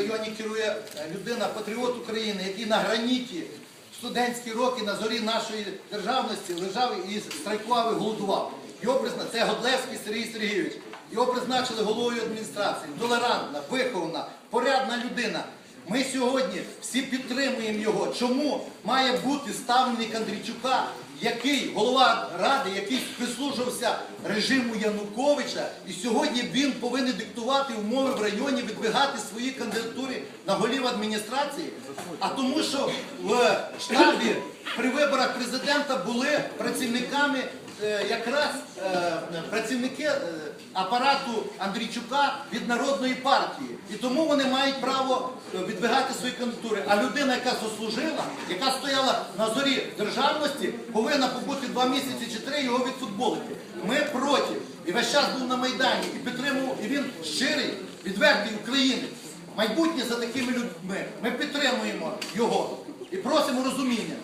районі керує е, людина, патріот України, який на граніті студентські роки на зорі нашої державності лежав і страйкував і голодував. Його призна... Це Годлевський Сергій Сергійович. Його призначили головою адміністрації. Толерантна, вихована, порядна людина. Ми сьогодні всі підтримуємо його. Чому має бути ставленик Андрійчука, який голова ради, який прислужився режиму Януковича, і сьогодні він повинен диктувати умови в районі, відбігати свої кандидатури на голів адміністрації? А тому, що в штабі при виборах президента були працівниками якраз е, працівники е, апарату Андрійчука від народної партії. І тому вони мають право е, відбігати свої кандидатури. А людина, яка заслужила, яка стояла на зорі державності, повинна побути два місяці чи три його відфутболити. Ми проти. І весь час був на Майдані і підтримував, і він щирий, відвертий українець. Майбутнє за такими людьми. Ми підтримуємо його і просимо розуміння.